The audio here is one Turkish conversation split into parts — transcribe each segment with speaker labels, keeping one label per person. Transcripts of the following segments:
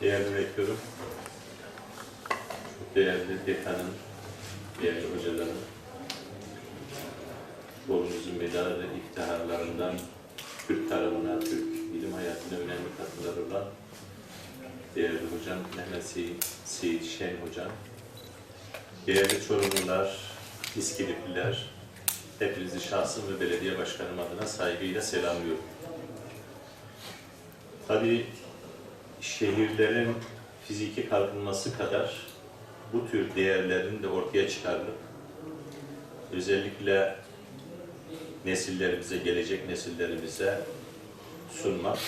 Speaker 1: Değerli rektörüm, çok değerli dekanım, değerli hocalarım, Borumuzun medal ve iftiharlarından Türk tarafına, Türk bilim hayatına önemli katkıları olan değerli hocam Mehmet Seyit Şen hocam, değerli Çorumlular, İskilipliler, hepinizi şahsım ve belediye başkanım adına saygıyla selamlıyorum. Tabii şehirlerin fiziki kalkınması kadar bu tür değerlerin de ortaya çıkarılıp özellikle nesillerimize, gelecek nesillerimize sunmak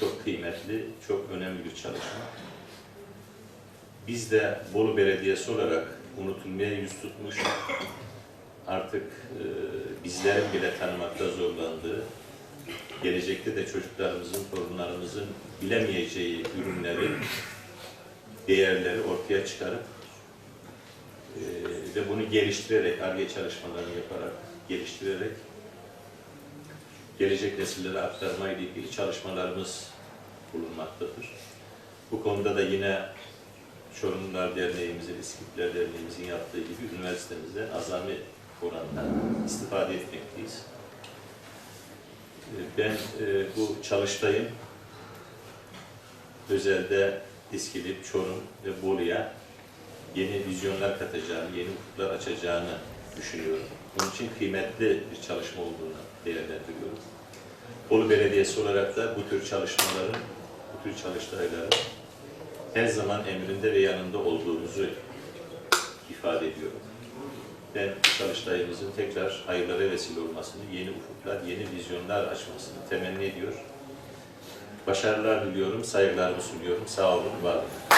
Speaker 1: çok kıymetli, çok önemli bir çalışma. Biz de Bolu Belediyesi olarak unutulmaya yüz tutmuş, artık e, bizlerin bile tanımakta zorlandığı, gelecekte de çocuklarımızın, torunlarımızın bilemeyeceği ürünleri, değerleri ortaya çıkarıp e, ve bunu geliştirerek, ARGE çalışmalarını yaparak, geliştirerek gelecek nesillere aktarma ile ilgili çalışmalarımız bulunmaktadır. Bu konuda da yine Çorumlular Derneğimizin, İskitler Derneğimizin yaptığı gibi üniversitemizde azami oranda istifade etmekteyiz. Ben e, bu çalıştayım özelde İskilip, Çorum ve Bolu'ya yeni vizyonlar katacağını, yeni ufuklar açacağını düşünüyorum. Bunun için kıymetli bir çalışma olduğunu değerlendiriyorum. Bolu Belediyesi olarak da bu tür çalışmaların, bu tür çalıştayların her zaman emrinde ve yanında olduğumuzu ifade ediyorum. Ben çalıştayımızın tekrar hayırlara vesile olmasını, yeni ufuklar, yeni vizyonlar açmasını temenni ediyor. Başarılar diliyorum, saygılarımı sunuyorum. Sağ olun, var olun.